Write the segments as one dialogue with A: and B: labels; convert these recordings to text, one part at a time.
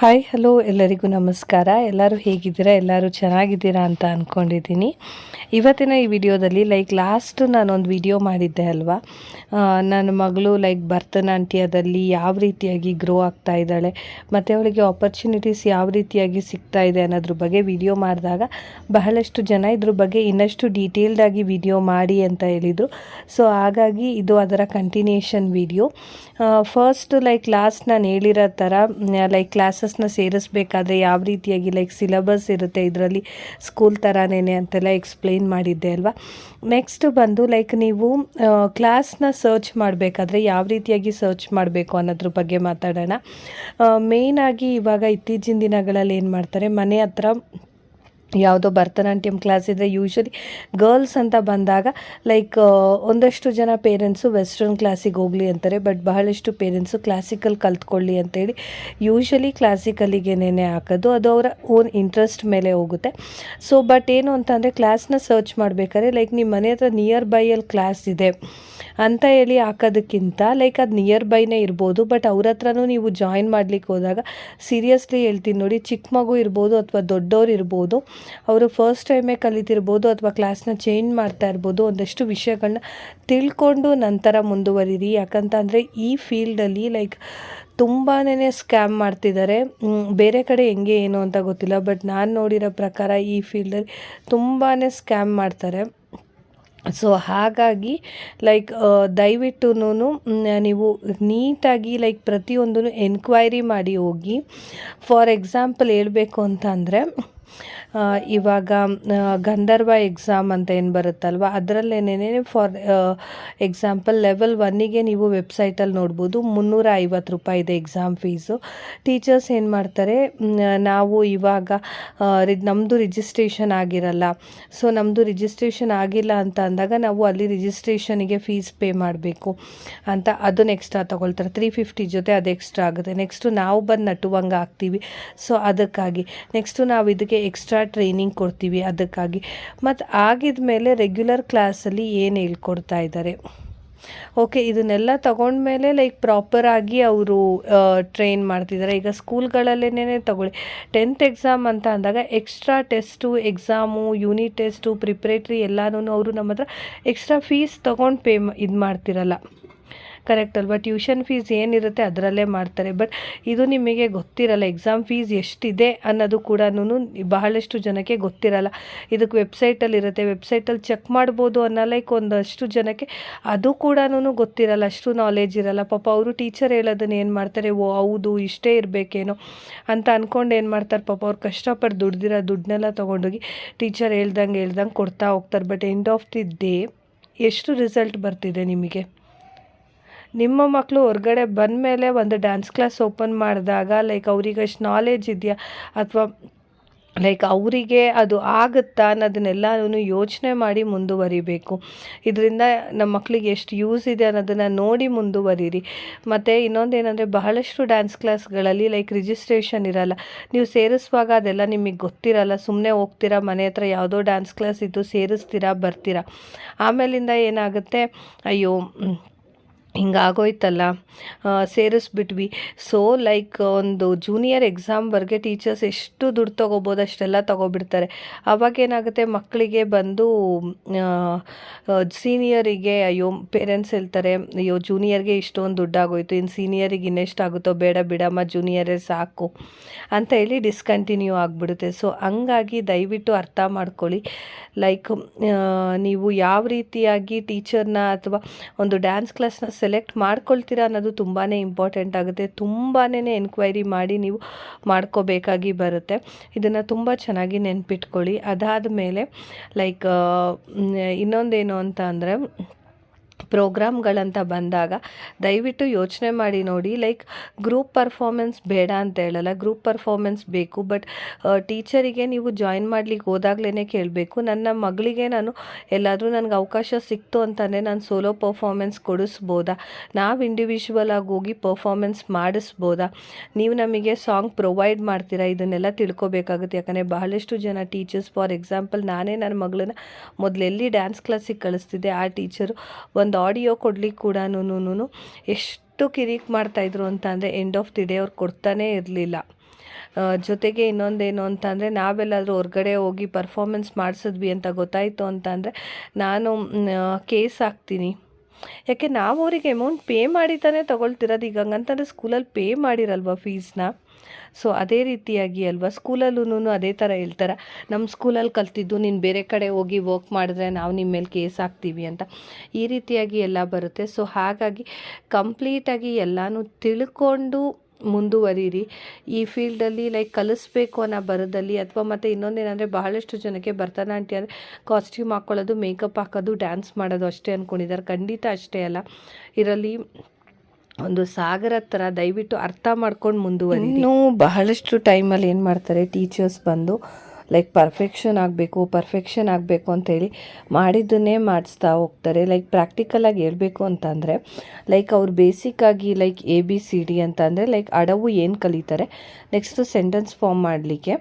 A: Hi hello ಎಲ್ಲರಿಗೂ ನಮಸ್ಕಾರ. ಎಲ್ಲರೂ ಹೇಗಿದ್ದೀರಾ? ಎಲ್ಲರೂ ಚೆನ್ನಾಗಿದ್ದೀರಾ ಅಂತ ಅಂದ್ಕೊಂಡಿದ್ದೀನಿ ಇವತ್ತಿನ ಈ ವಿಡಿಯೋದಲ್ಲಿ ಲೈಕ್ ಲಾಸ್ಟ್ ನಾನೊಂದು ವಿಡಿಯೋ ಮಾಡಿದ್ದೆ ಅಲ್ವಾ? ನನ್ನ ಮಗಳು ಲೈಕ್ ಭರತನಾಟ್ಯದಲ್ಲಿ ಯಾವ ರೀತಿಯಾಗಿ ಗ್ರೋ ಆಗ್ತಾ ಇದ್ದಾಳೆ, ಮತ್ತು ಅವಳಿಗೆ ಆಪರ್ಚುನಿಟೀಸ್ ಯಾವ ರೀತಿಯಾಗಿ ಸಿಗ್ತಾ ಇದೆ ಅನ್ನೋದ್ರ ಬಗ್ಗೆ ವಿಡಿಯೋ ಮಾಡಿದಾಗ ಬಹಳಷ್ಟು ಜನ ಇದ್ರ ಬಗ್ಗೆ ಇನ್ನಷ್ಟು ಡೀಟೇಲ್ಡಾಗಿ ವಿಡಿಯೋ ಮಾಡಿ ಅಂತ ಹೇಳಿದರು. ಸೊ ಹಾಗಾಗಿ ಇದು ಅದರ continuation video first like last ನಾನು ಹೇಳಿರೋ ಥರ ಲೈಕ್ ಕ್ಲಾಸಸ್ನ ಸೇರಿಸ್ಬೇಕಾದ್ರೆ ಯಾವ ರೀತಿಯಾಗಿ ಲೈಕ್ ಸಿಲೆಬಸ್ ಇರುತ್ತೆ ಇದರಲ್ಲಿ ಸ್ಕೂಲ್ ಥರನೇ ಅಂತೆಲ್ಲ ಎಕ್ಸ್ಪ್ಲೈನ್ ಮಾಡಿದ್ದೆ ಅಲ್ವಾ? ನೆಕ್ಸ್ಟ್ ಬಂದು ಲೈಕ್ ನೀವು ಕ್ಲಾಸ್ನ ಸರ್ಚ್ ಮಾಡಬೇಕಾದ್ರೆ ಯಾವ ರೀತಿಯಾಗಿ ಸರ್ಚ್ ಮಾಡಬೇಕು ಅನ್ನೋದ್ರ ಬಗ್ಗೆ ಮಾತಾಡೋಣ. ಮೇಯ್ನಾಗಿ ಇವಾಗ ಇತ್ತೀಚಿನ ದಿನಗಳಲ್ಲಿ ಏನು ಮಾಡ್ತಾರೆ, ಮನೆ ಹತ್ರ ಯಾವುದೋ ಭರತನಾಟ್ಯಂ ಕ್ಲಾಸ್ ಇದ್ದರೆ ಯೂಶ್ವಲಿ ಗರ್ಲ್ಸ್ ಅಂತ ಬಂದಾಗ ಲೈಕ್ ಒಂದಷ್ಟು ಜನ ಪೇರೆಂಟ್ಸು ವೆಸ್ಟರ್ನ್ ಕ್ಲಾಸಿಗೆ ಹೋಗಲಿ ಅಂತಾರೆ ಬಟ್ ಬಹಳಷ್ಟು ಪೇರೆಂಟ್ಸು ಕ್ಲಾಸಿಕಲ್ ಕಲ್ತ್ಕೊಳ್ಳಿ ಅಂತೇಳಿ ಯೂಶ್ವಲಿ ಕ್ಲಾಸಿಕಲಿಗೆನೇ ಹಾಕೋದು. ಅದು ಅವರ ಓನ್ ಇಂಟ್ರೆಸ್ಟ್ ಮೇಲೆ ಹೋಗುತ್ತೆ. ಸೊ ಬಟ್ ಏನು ಅಂತಂದರೆ ಕ್ಲಾಸ್ನ ಸರ್ಚ್ ಮಾಡಬೇಕಾದ್ರೆ ಲೈಕ್ ನಿಮ್ಮ ಮನೆ ಹತ್ರ ನಿಯರ್ ಬೈಯಲ್ಲಿ ಕ್ಲಾಸ್ ಇದೆ. ಅಂತ ಹೇಳಿ ಹಾಕೋದಕ್ಕಿಂತ ಲೈಕ್ ಅದು ನಿಯರ್ ಬೈನೇ ಇರ್ಬೋದು ಬಟ್ ಅವ್ರ ಹತ್ರನೂ ನೀವು ಜಾಯಿನ್ ಮಾಡಲಿಕ್ಕೆ ಹೋದಾಗ ಸೀರಿಯಸ್ಲಿ ಹೇಳ್ತೀನಿ ನೋಡಿ, ಚಿಕ್ಕ ಮಗು ಇರ್ಬೋದು ಅಥವಾ ದೊಡ್ಡವ್ರು ಇರ್ಬೋದು, ಅವರು ಫಸ್ಟ್ ಟೈಮೇ ಕಲಿತಿರ್ಬೋದು ಅಥವಾ ಕ್ಲಾಸ್ನ ಚೇಂಜ್ ಮಾಡ್ತಾ ಇರ್ಬೋದು, ಒಂದಷ್ಟು ವಿಷಯಗಳನ್ನ ತಿಳ್ಕೊಂಡು ನಂತರ ಮುಂದುವರಿರಿ. ಯಾಕಂತಂದರೆ ಈ ಫೀಲ್ಡಲ್ಲಿ ಲೈಕ್ ತುಂಬಾ ಸ್ಕ್ಯಾಮ್ ಮಾಡ್ತಿದ್ದಾರೆ ಬೇರೆ ಕಡೆ ಹೆಂಗೆ ಏನು ಅಂತ ಗೊತ್ತಿಲ್ಲ ಬಟ್ ನಾನು ನೋಡಿರೋ ಪ್ರಕಾರ ಈ ಫೀಲ್ಡಲ್ಲಿ ತುಂಬಾ ಸ್ಕ್ಯಾಮ್ ಮಾಡ್ತಾರೆ. ಸೊ ಹಾಗಾಗಿ ಲೈಕ್ ದಯವಿಟ್ಟು ನೀವು ನೀಟಾಗಿ ಲೈಕ್ ಪ್ರತಿಯೊಂದೂ ಎನ್ಕ್ವೈರಿ ಮಾಡಿ ಹೋಗಿ ಫಾರ್ ಎಕ್ಸಾಂಪಲ್ ಹೇಳಬೇಕು ಅಂತ ಅಂದರೆ ಇವಾಗ ಗಂಧರ್ವ ಎಕ್ಸಾಮ್ ಅಂತ ಏನು ಬರುತ್ತಲ್ವ? ಅದರಲ್ಲೇನೇ ಫಾರ್ ಎಕ್ಸಾಂಪಲ್ ಲೆವೆಲ್ ಒನ್ನಿಗೆ ನೀವು ವೆಬ್ಸೈಟಲ್ಲಿ ನೋಡ್ಬೋದು ಮುನ್ನೂರ ಐವತ್ತು ರೂಪಾಯಿ ಇದೆ ಎಕ್ಸಾಮ್ ಫೀಸು ಟೀಚರ್ಸ್ ಏನು ಮಾಡ್ತಾರೆ ನಾವು ಇವಾಗ ನಮ್ಮದು ರಿಜಿಸ್ಟ್ರೇಷನ್ ಆಗಿರಲ್ಲ. ಸೊ ನಮ್ಮದು ರಿಜಿಸ್ಟ್ರೇಷನ್ ಆಗಿಲ್ಲ ಅಂತ ಅಂದಾಗ ನಾವು ಅಲ್ಲಿ ರಿಜಿಸ್ಟ್ರೇಷನಿಗೆ ಫೀಸ್ ಪೇ ಮಾಡಬೇಕು ಅಂತ ಅದು ಎಕ್ಸ್ಟ್ರಾ ತೊಗೊಳ್ತಾರೆ. ತ್ರೀ ಫಿಫ್ಟಿ ಜೊತೆ ಅದು ಎಕ್ಸ್ಟ್ರಾ ಆಗುತ್ತೆ. ನೆಕ್ಸ್ಟು ನಾವು ಬಂದು ನಟುವಂಗೆ ಆಗ್ತೀವಿ. ಸೊ ಅದಕ್ಕಾಗಿ. ನೆಕ್ಸ್ಟು ನಾವು ಇದಕ್ಕೆ ಎಕ್ಸ್ಟ್ರಾ ಟ್ರೈನಿಂಗ್ ಕೊಡ್ತೀವಿ ಅದಕ್ಕಾಗಿ. ಮತ್ತು ಆಗಿದ ಮೇಲೆ ರೆಗ್ಯುಲರ್ ಕ್ಲಾಸಲ್ಲಿ ಏನು ಹೇಳ್ಕೊಡ್ತಾ ಇದ್ದಾರೆ ಓಕೆ ಇದನ್ನೆಲ್ಲ ತಗೊಂಡ್ಮೇಲೆ ಲೈಕ್ ಪ್ರಾಪರಾಗಿ ಅವರು ಟ್ರೈನ್ ಮಾಡ್ತಿದ್ದಾರೆ ಈಗ ಸ್ಕೂಲ್ಗಳಲ್ಲೇನೇ ತಗೊಳ್ಳಿ. ಟೆಂತ್ ಎಕ್ಸಾಮ್ ಅಂತ ಅಂದಾಗ extra test exam unit test preparatory ಎಲ್ಲನೂ ಅವರು ನಮ್ಮ ಹತ್ರ ಎಕ್ಸ್ಟ್ರಾ ಫೀಸ್ ತೊಗೊಂಡು ಪೇ ಇದು ಮಾಡ್ತಿರಲ್ಲ. ಕರೆಕ್ಟ್ ಅಲ್ವಾ? ಟ್ಯೂಷನ್ ಫೀಸ್ ಏನಿರುತ್ತೆ ಅದರಲ್ಲೇ ಮಾಡ್ತಾರೆ. ಬಟ್ ಇದು ನಿಮಗೆ ಗೊತ್ತಿರಲ್ಲ ಎಕ್ಸಾಮ್ ಫೀಸ್ ಎಷ್ಟಿದೆ ಅನ್ನೋದು ಕೂಡ ಬಹಳಷ್ಟು ಜನಕ್ಕೆ ಗೊತ್ತಿರಲ್ಲ. ಇದಕ್ಕೆ ವೆಬ್ಸೈಟಲ್ಲಿ ಇರುತ್ತೆ. ವೆಬ್ಸೈಟಲ್ಲಿ ಚೆಕ್ ಮಾಡ್ಬೋದು ಅನ್ನೋ ಲೈಕ್ ಒಂದಷ್ಟು ಜನಕ್ಕೆ ಅದು ಕೂಡ ಗೊತ್ತಿರಲ್ಲ, ಅಷ್ಟು ನಾಲೆಜ್ ಇರಲ್ಲ. ಪಾಪ ಅವರು ಟೀಚರ್ ಹೇಳೋದನ್ನ ಏನು ಮಾಡ್ತಾರೆ? ಓ, ಹೌದು, ಇಷ್ಟೇ ಇರಬೇಕೇನೋ ಅಂತ ಅಂದ್ಕೊಂಡು ಏನು ಮಾಡ್ತಾರೆ? ಪಾಪ ಅವ್ರು ಕಷ್ಟಪಟ್ಟು ದುಡ್ದಿರೋ ದುಡ್ಡನ್ನೆಲ್ಲ ತೊಗೊಂಡೋಗಿ ಟೀಚರ್ ಹೇಳ್ದಂಗೆ ಹೇಳ್ದಂಗೆ ಕೊಡ್ತಾ ಹೋಗ್ತಾರೆ. But end of the day ಎಷ್ಟು ರಿಸಲ್ಟ್ ಬರ್ತಿದೆ ನಿಮಗೆ? ನಿಮ್ಮ ಮಕ್ಕಳು ಹೊರಗಡೆ ಬಂದಮೇಲೆ ಒಂದು ಡ್ಯಾನ್ಸ್ ಕ್ಲಾಸ್ ಓಪನ್ ಮಾಡಿದಾಗ ಲೈಕ್ ಅವ್ರಿಗೆ ಅಷ್ಟು ನಾಲೆಜ್ ಇದೆಯಾ? ಅಥವಾ ಲೈಕ್ ಅವರಿಗೆ ಅದು ಆಗುತ್ತಾ ಅನ್ನೋದನ್ನೆಲ್ಲನೂ ಯೋಚನೆ ಮಾಡಿ ಮುಂದುವರಿಬೇಕು. ಇದರಿಂದ ನಮ್ಮ ಮಕ್ಕಳಿಗೆ ಎಷ್ಟು ಯೂಸ್ ಇದೆ ಅನ್ನೋದನ್ನು ನೋಡಿ ಮುಂದುವರಿರಿ. ಮತ್ತು ಇನ್ನೊಂದು ಬಹಳಷ್ಟು ಡ್ಯಾನ್ಸ್ ಕ್ಲಾಸ್ಗಳಲ್ಲಿ ಲೈಕ್ ರಿಜಿಸ್ಟ್ರೇಷನ್ ಇರಲ್ಲ. ನೀವು ಸೇರಿಸುವಾಗ ಅದೆಲ್ಲ ನಿಮಗೆ ಗೊತ್ತಿರಲ್ಲ. ಸುಮ್ಮನೆ ಹೋಗ್ತೀರಾ, ಮನೆ ಹತ್ರ ಯಾವುದೋ ಡ್ಯಾನ್ಸ್ ಕ್ಲಾಸ್ ಇದ್ದು ಸೇರಿಸ್ತೀರಾ, ಬರ್ತೀರಾ? ಆಮೇಲಿಂದ ಏನಾಗುತ್ತೆ? ಅಯ್ಯೋ ಹಿಂಗಾಗೋಯ್ತಲ್ಲ ಸೇರಿಸ್ಬಿಟ್ವಿ. ಸೊ ಲೈಕ್ ಒಂದು ಜೂನಿಯರ್ ಎಕ್ಸಾಮ್ವರೆಗೆ ಟೀಚರ್ಸ್ ಎಷ್ಟು ದುಡ್ಡು ತೊಗೋಬೋದು ಅಷ್ಟೆಲ್ಲ ತೊಗೊಬಿಡ್ತಾರೆ. ಅವಾಗ ಏನಾಗುತ್ತೆ, ಮಕ್ಕಳಿಗೆ ಬಂದು ಸೀನಿಯರಿಗೆ ಅಯ್ಯೋ ಪೇರೆಂಟ್ಸ್ ಹೇಳ್ತಾರೆ, ಅಯ್ಯೋ ಜೂನಿಯರ್ಗೆ ಇಷ್ಟೊಂದು ದುಡ್ಡಾಗೋಯ್ತು ಇನ್ನು ಸೀನಿಯರಿಗೆ ಇನ್ನೆಷ್ಟಾಗುತ್ತೋ ಬೇಡ, ಬಿಡಮ್ಮ ಜೂನಿಯರೇ ಸಾಕು. ಅಂತ ಹೇಳಿ ಡಿಸ್ಕಂಟಿನ್ಯೂ ಆಗಿಬಿಡುತ್ತೆ. ಸೊ ಹಂಗಾಗಿ ದಯವಿಟ್ಟು ಅರ್ಥ ಮಾಡ್ಕೊಳ್ಳಿ. ಲೈಕ್ ನೀವು ಯಾವ ರೀತಿಯಾಗಿ ಟೀಚರ್ನ ಅಥವಾ ಒಂದು ಡ್ಯಾನ್ಸ್ ಕ್ಲಾಸ್ನ ಸೆಲೆಕ್ಟ್ ಮಾಡ್ಕೊಳ್ತೀರಾ ಅನ್ನೋದು ತುಂಬಾ ಇಂಪಾರ್ಟೆಂಟ್ ಆಗುತ್ತೆ. ತುಂಬಾ ಎನ್ಕ್ವೈರಿ ಮಾಡಿ ನೀವು ಮಾಡ್ಕೋಬೇಕಾಗಿ ಬರುತ್ತೆ. ಇದನ್ನು ತುಂಬ ಚೆನ್ನಾಗಿ ನೆನ್ಪಿಟ್ಕೊಳ್ಳಿ. ಅದಾದ ಮೇಲೆ ಲೈಕ್ ಇನ್ನೊಂದೇನು ಅಂತ ಅಂದರೆ ಪ್ರೋಗ್ರಾಮ್ಗಳಂತ ಬಂದಾಗ ದಯವಿಟ್ಟು ಯೋಚನೆ ಮಾಡಿ ನೋಡಿ. ಲೈಕ್ ಗ್ರೂಪ್ ಪರ್ಫಾರ್ಮೆನ್ಸ್ ಬೇಡ ಅಂತ ಹೇಳಲ್ಲ. ಗ್ರೂಪ್ ಪರ್ಫಾರ್ಮೆನ್ಸ್ ಬೇಕು. ಬಟ್ ಟೀಚರಿಗೆ ನೀವು ಜಾಯಿನ್ ಮಾಡಲಿಕ್ಕೆ ಹೋದಾಗಲೇ ಕೇಳಬೇಕು. ನನ್ನ ಮಗಳಿಗೆ ನಾನು ಎಲ್ಲಾದರೂ ನನಗೆ ಅವಕಾಶ ಸಿಕ್ತು ಅಂತಲೇ ನಾನು ಸೋಲೋ ಪರ್ಫಾರ್ಮೆನ್ಸ್ ಕೊಡಿಸ್ಬೋದಾ? ನಾವು ಇಂಡಿವಿಜುವಲ್ ಆಗಿ ಹೋಗಿ ಪರ್ಫಾರ್ಮೆನ್ಸ್ ಮಾಡಿಸ್ಬೋದಾ? ನೀವು ನಮಗೆ ಸಾಂಗ್ ಪ್ರೊವೈಡ್ ಮಾಡ್ತೀರಾ? ಇದನ್ನೆಲ್ಲ ತಿಳ್ಕೊಬೇಕಾಗುತ್ತೆ. ಯಾಕಂದರೆ ಬಹಳಷ್ಟು ಜನ ಟೀಚರ್ಸ್ ಫಾರ್ ಎಕ್ಸಾಂಪಲ್ ನಾನೇ ನನ್ನ ಮಗಳನ್ನ ಮೊದಲೆಲ್ಲಿ ಡ್ಯಾನ್ಸ್ ಕ್ಲಾಸಿಗೆ ಕಳಿಸ್ತಿದ್ದೆ. ಆ ಟೀಚರು ಒಂದು ಆಡಿಯೋ ಕೊಡ್ಲಿಕ್ಕೆ ಕೂಡ ಎಷ್ಟು ಕಿರಿಕ್ ಮಾಡ್ತಾಯಿದ್ರು ಅಂತ ಅಂದರೆ ಎಂಡ್ ಆಫ್ ದಿ ಡೇ ಅವ್ರು ಕೊಡ್ತಾನೇ ಇರಲಿಲ್ಲ. ಜೊತೆಗೆ ಇನ್ನೊಂದೇನು ಅಂತಂದರೆ ನಾವೆಲ್ಲಾದರೂ ಹೊರಗಡೆ ಹೋಗಿ ಪರ್ಫಾರ್ಮೆನ್ಸ್ ಮಾಡಿಸಿದ್ವಿ ಅಂತ ಗೊತ್ತಾಯಿತು ಅಂತಂದರೆ ನಾನು ಕೇಸ್ ಹಾಕ್ತೀನಿ. ಯಾಕೆ ನಾವು ಅವರಿಗೆ ಅಮೌಂಟ್ ಪೇ ಮಾಡಿ ತಾನೇ ತೊಗೊಳ್ತಿರೋದು. ಈಗ ಹಂಗಂತಂದರೆ ಸ್ಕೂಲಲ್ಲಿ ಪೇ ಮಾಡಿರಲ್ವ ಫೀಸ್ನ ಸೊ ಅದೇ ರೀತಿಯಾಗಿ ಅಲ್ವಾ? ಸ್ಕೂಲಲ್ಲೂ ಅದೇ ಥರ ಹೇಳ್ತಾರೆ? ನಮ್ಮ ಸ್ಕೂಲಲ್ಲಿ ಕಲ್ತಿದ್ದು ನೀನು ಬೇರೆ ಕಡೆ ಹೋಗಿ ವರ್ಕ್ ಮಾಡಿದ್ರೆ ನಾವು ನಿಮ್ಮ ಮೇಲೆ ಕೇಸ್ ಹಾಕ್ತೀವಿ ಅಂತ. ಈ ರೀತಿಯಾಗಿ ಎಲ್ಲ ಬರುತ್ತೆ. ಸೊ ಹಾಗಾಗಿ ಕಂಪ್ಲೀಟಾಗಿ ಎಲ್ಲನೂ ತಿಳ್ಕೊಂಡು ಮುಂದುವರಿರಿ. ಈ ಫೀಲ್ಡಲ್ಲಿ ಲೈಕ್ ಕಲಿಸ್ಬೇಕು ಅನ್ನೋ ಬರದಲ್ಲಿ ಅಥವಾ ಮತ್ತು ಇನ್ನೊಂದೇನೆಂದರೆ ಬಹಳಷ್ಟು ಜನಕ್ಕೆ ಭರತನಾಟ್ಯ ಕಾಸ್ಟ್ಯೂಮ್ ಹಾಕ್ಕೊಳ್ಳೋದು ಮೇಕಪ್ ಹಾಕೋದು ಡ್ಯಾನ್ಸ್ ಮಾಡೋದು ಅಷ್ಟೇ ಅಂದ್ಕೊಂಡಿದ್ದಾರೆ ಖಂಡಿತ ಅಷ್ಟೇ ಅಲ್ಲ. ಇದರಲ್ಲಿ ಒಂದು ಸಾಗರ ಥರ ದಯವಿಟ್ಟು ಅರ್ಥ ಮಾಡ್ಕೊಂಡು ಮುಂದುವರಿ ಇನ್ನೂ ಬಹಳಷ್ಟು ಟೈಮಲ್ಲಿ ಏನು ಮಾಡ್ತಾರೆ ಟೀಚರ್ಸ್ ಬಂದು ಲೈಕ್ ಪರ್ಫೆಕ್ಷನ್ ಆಗಬೇಕು ಪರ್ಫೆಕ್ಷನ್ ಆಗಬೇಕು ಅಂತೇಳಿ ಮಾಡಿದ್ದನ್ನೇ ಮಾಡಿಸ್ತಾ ಹೋಗ್ತಾರೆ. ಲೈಕ್ ಪ್ರಾಕ್ಟಿಕಲಾಗಿ ಹೇಳಬೇಕು ಅಂತಂದರೆ ಲೈಕ್ ಅವ್ರು ಬೇಸಿಕ್ಕಾಗಿ like A B C D ಅಂತಂದರೆ ಲೈಕ್ ಅಡವು ಏನು ಕಲಿತಾರೆ? ನೆಕ್ಸ್ಟು ಸೆಂಟೆನ್ಸ್ ಫಾರ್ಮ್ ಮಾಡಲಿಕ್ಕೆ,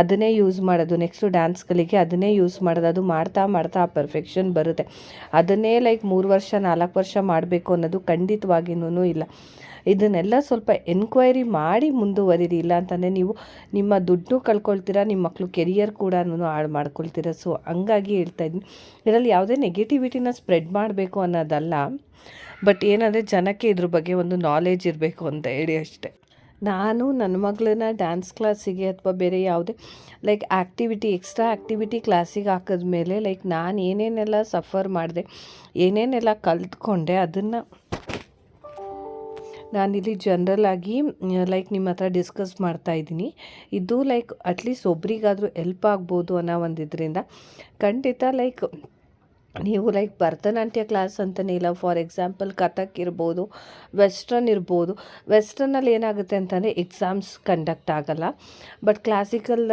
A: ಅದನ್ನೇ ಯೂಸ್ ಮಾಡೋದು. ನೆಕ್ಸ್ಟು ಡ್ಯಾನ್ಸ್ಗಳಿಗೆ ಅದನ್ನೇ ಯೂಸ್ ಮಾಡೋದು. ಅದು ಮಾಡ್ತಾ ಮಾಡ್ತಾ ಆ ಪರ್ಫೆಕ್ಷನ್ ಬರುತ್ತೆ. ಅದನ್ನೇ ಲೈಕ್ ಮೂರು ವರ್ಷ, ನಾಲ್ಕು ವರ್ಷ ಮಾಡಬೇಕು ಅನ್ನೋದು ಖಂಡಿತವಾಗಿಯೂ ಇಲ್ಲ. ಇದನ್ನೆಲ್ಲ ಸ್ವಲ್ಪ ಎನ್ಕ್ವೈರಿ ಮಾಡಿ ಮುಂದುವರಿರಿ. ಇಲ್ಲ ಅಂತಂದರೆ ನೀವು ನಿಮ್ಮ ದುಡ್ಡು ಕಳ್ಕೊಳ್ತೀರಾ, ನಿಮ್ಮ ಮಕ್ಕಳು ಕೆರಿಯರ್ ಕೂಡ ಹಾಳು ಮಾಡ್ಕೊಳ್ತೀರಾ. ಸೊ ಹಂಗಾಗಿ ಹೇಳ್ತಾ ಇದ್ದೀನಿ ಇದರಲ್ಲಿ ಯಾವುದೇ ನೆಗೆಟಿವಿಟಿನ ಸ್ಪ್ರೆಡ್ ಮಾಡಬೇಕು ಅನ್ನೋದಲ್ಲ ಬಟ್ ಏನಂದರೆ ಜನಕ್ಕೆ ಇದ್ರ ಬಗ್ಗೆ ಒಂದು ನಾಲೆಜ್ ಇರಬೇಕು ಅಂತ ಹೇಳಿ ಅಷ್ಟೆ. ನಾನು ನನ್ನ ಮಗಳನ್ನ ಡ್ಯಾನ್ಸ್ ಕ್ಲಾಸಿಗೆ ಅಥವಾ ಬೇರೆ ಯಾವುದೇ ಲೈಕ್ ಆ್ಯಕ್ಟಿವಿಟಿ ಎಕ್ಸ್ಟ್ರಾ ಆ್ಯಕ್ಟಿವಿಟಿ ಕ್ಲಾಸಿಗೆ ಹಾಕಿದ್ಮೇಲೆ ಲೈಕ್ ನಾನು ಏನೇನೆಲ್ಲ ಸಫರ್ ಮಾಡಿದೆ, ಏನೇನೆಲ್ಲ ಕಲ್ತ್ಕೊಂಡೆ, ಅದನ್ನು ನಾನಿಲ್ಲಿ ಜನರಲ್ ಆಗಿ ಲೈಕ್ ನಿಮ್ಮ ಹತ್ರ ಡಿಸ್ಕಸ್ ಮಾಡ್ತಾ ಇದ್ದೀನಿ. ಇದು ಲೈಕ್ ಅಟ್ಲೀಸ್ಟ್ ಒಬ್ರಿಗಾದರೂ ಎಲ್ಪ್ ಆಗ್ಬೋದು ಅನ್ನೋ ಒಂದು ಇದರಿಂದ ಖಂಡಿತ ಲೈಕ್ ನೀವು ಲೈಕ್ ಭರತನಾಟ್ಯ ಕ್ಲಾಸ್ ಅಂತಲೇ ಇಲ್ಲ ಫಾರ್ ಎಕ್ಸಾಂಪಲ್ ಕಥಕ್ ಇರ್ಬೋದು ವೆಸ್ಟರ್ನ್ ಇರ್ಬೋದು ವೆಸ್ಟರ್ನಲ್ಲಿ ಏನಾಗುತ್ತೆ ಅಂತಂದರೆ ಎಕ್ಸಾಮ್ಸ್ ಕಂಡಕ್ಟ್ ಆಗಲ್ಲ. But classical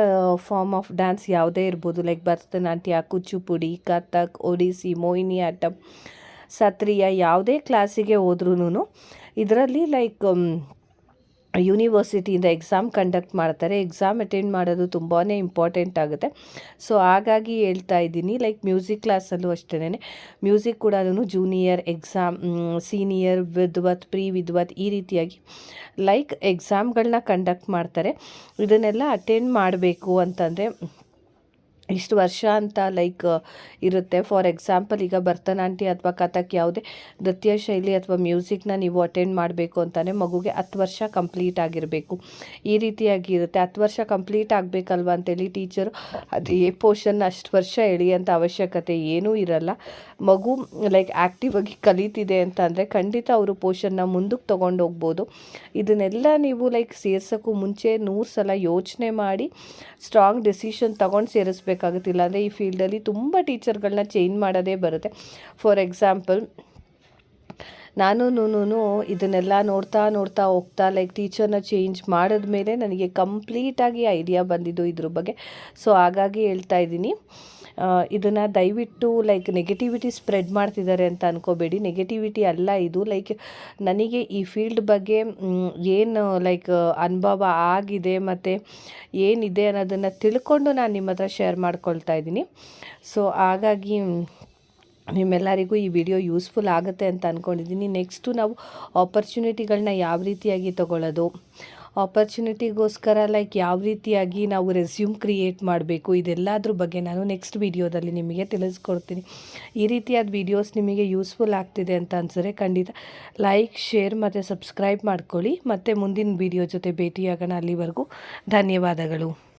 A: form of dance ಯಾವುದೇ ಇರ್ಬೋದು ಲೈಕ್ ಭರತನಾಟ್ಯ ಕುಚ್ಚುಪುಡಿ ಕಥಕ್, ಒಡಿಸಿ ಮೋಹಿನಿ ಆಟಮ್ ಸತ್ರಿಯ ಯಾವುದೇ ಕ್ಲಾಸಿಗೆ ಹೋದ್ರೂ ಇದರಲ್ಲಿ ಲೈಕ್ ಯೂನಿವರ್ಸಿಟಿಯಿಂದ ಎಕ್ಸಾಮ್ ಕಂಡಕ್ಟ್ ಮಾಡ್ತಾರೆ. ಎಕ್ಸಾಮ್ ಅಟೆಂಡ್ ಮಾಡೋದು ತುಂಬಾ ಇಂಪಾರ್ಟೆಂಟ್ ಆಗುತ್ತೆ. ಸೊ ಹಾಗಾಗಿ ಹೇಳ್ತಾ ಇದ್ದೀನಿ ಲೈಕ್ ಮ್ಯೂಸಿಕ್ ಕ್ಲಾಸಲ್ಲೂ ಅಷ್ಟೇ ಮ್ಯೂಸಿಕ್ ಕೂಡ junior exam senior Vidwat pre Vidwat ಈ ರೀತಿಯಾಗಿ ಲೈಕ್ ಎಕ್ಸಾಮ್ಗಳನ್ನ ಕಂಡಕ್ಟ್ ಮಾಡ್ತಾರೆ. ಇದನ್ನೆಲ್ಲ ಅಟೆಂಡ್ ಮಾಡಬೇಕು ಅಂತಂದರೆ ಇಷ್ಟು ವರ್ಷ ಅಂತ ಲೈಕ್ ಇರುತ್ತೆ. ಫಾರ್ ಎಕ್ಸಾಂಪಲ್ ಈಗ ಭರತನಾಟ್ಯ ಅಥವಾ ಕಥಕ್ ಯಾವುದೇ ನೃತ್ಯ ಶೈಲಿ ಅಥವಾ ಮ್ಯೂಸಿಕ್ನ ನೀವು ಅಟೆಂಡ್ ಮಾಡಬೇಕು ಅಂತಲೇ ಮಗುಗೆ ಹತ್ತು ವರ್ಷ ಕಂಪ್ಲೀಟ್ ಆಗಿರಬೇಕು. ಈ ರೀತಿಯಾಗಿ ಇರುತ್ತೆ. ಹತ್ತು ವರ್ಷ ಕಂಪ್ಲೀಟ್ ಆಗಬೇಕಲ್ವ ಅಂತೇಳಿ ಟೀಚರು ಏ ಪೋರ್ಷನ್ ಅಷ್ಟು ವರ್ಷ ಎಳೆಯೋಂಥ ಅವಶ್ಯಕತೆ ಏನೂ ಇರಲ್ಲ. ಮಗು ಲೈಕ್ ಆ್ಯಕ್ಟಿವ್ ಆಗಿ ಕಲಿತಿದೆ ಅಂತ ಅಂದರೆ ಖಂಡಿತ ಅವರು ಪೋರ್ಷನ್ನ ಮುಂದಕ್ಕೆ ತೊಗೊಂಡು ಹೋಗ್ಬೋದು. ಇದನ್ನೆಲ್ಲ ನೀವು ಲೈಕ್ ಸೇರ್ಸೋಕ್ಕೂ ಮುಂಚೆ ನೂರು ಸಲ ಯೋಚನೆ ಮಾಡಿ ಸ್ಟ್ರಾಂಗ್ ಡೆಸಿಷನ್ ತೊಗೊಂಡು ಸೇರಿಸ್ಬೇಕಾಗುತ್ತಿಲ್ಲ ಅಂದರೆ ಈ ಫೀಲ್ಡಲ್ಲಿ ತುಂಬ ಟೀಚರ್ಗಳನ್ನ ಚೇಂಜ್ ಮಾಡೋದೇ ಬರುತ್ತೆ. ಫಾರ್ ಎಕ್ಸಾಂಪಲ್, ನಾನು ಇದನ್ನೆಲ್ಲ ನೋಡ್ತಾ ನೋಡ್ತಾ ಹೋಗ್ತಾ, ಲೈಕ್ ಟೀಚರ್ನ ಚೇಂಜ್ ಮಾಡಿದ್ಮೇಲೆ ನನಗೆ ಕಂಪ್ಲೀಟಾಗಿ ಐಡಿಯಾ ಬಂದಿದ್ದು ಇದ್ರ ಬಗ್ಗೆ. ಸೊ, ಹಾಗಾಗಿ ಹೇಳ್ತಾ ಇದ್ದೀನಿ. ಇದನ್ನು ದಯವಿಟ್ಟು ಲೈಕ್ ನೆಗೆಟಿವಿಟಿ ಸ್ಪ್ರೆಡ್ ಮಾಡ್ತಿದ್ದಾರೆ ಅಂತ ಅನ್ಕೋಬೇಡಿ. ನೆಗೆಟಿವಿಟಿ ಅಲ್ಲ ಇದು. ಲೈಕ್ ನನಗೆ ಈ ಫೀಲ್ಡ್ ಬಗ್ಗೆ ಏನು ಲೈಕ್ ಅನುಭವ ಆಗಿದೆ ಮತ್ತು ಏನಿದೆ ಅನ್ನೋದನ್ನು ತಿಳ್ಕೊಂಡು ನಾನು ನಿಮ್ಮ ಹತ್ರ ಶೇರ್ ಮಾಡ್ಕೊಳ್ತಾ ಇದ್ದೀನಿ. ಸೊ ಹಾಗಾಗಿ ನಿಮ್ಮೆಲ್ಲರಿಗೂ ಈ ವಿಡಿಯೋ ಯೂಸ್ಫುಲ್ ಆಗುತ್ತೆ ಅಂತ ಅಂದ್ಕೊಂಡಿದ್ದೀನಿ ನೆಕ್ಸ್ಟು ನಾವು ಆಪರ್ಚುನಿಟಿಗಳನ್ನ ಯಾವ ರೀತಿಯಾಗಿ ತಗೊಳ್ಳೋದು? ಆಪರ್ಚುನಿಟಿಗೋಸ್ಕರ ಲೈಕ್ ಯಾವ ರೀತಿಯಾಗಿ ನಾವು ರೆಸ್ಯೂಮ್ ಕ್ರಿಯೇಟ್ ಮಾಡಬೇಕು, ಇದೆಲ್ಲದ್ರ ಬಗ್ಗೆ ನಾನು ನೆಕ್ಸ್ಟ್ ವೀಡಿಯೋದಲ್ಲಿ ನಿಮಗೆ ತಿಳಿಸ್ಕೊಡ್ತೀನಿ. ಈ ರೀತಿಯಾದ ವೀಡಿಯೋಸ್ ನಿಮಗೆ ಯೂಸ್ಫುಲ್ ಆಗ್ತಿದೆ ಅಂತ ಅನ್ಸಿದ್ರೆ ಖಂಡಿತ ಲೈಕ್ ಶೇರ್ ಮತ್ತು ಸಬ್ಸ್ಕ್ರೈಬ್ ಮಾಡ್ಕೊಳ್ಳಿ. ಮತ್ತು ಮುಂದಿನ ವೀಡಿಯೋ ಜೊತೆ ಭೇಟಿಯಾಗೋಣ. ಅಲ್ಲಿವರೆಗೂ ಧನ್ಯವಾದಗಳು.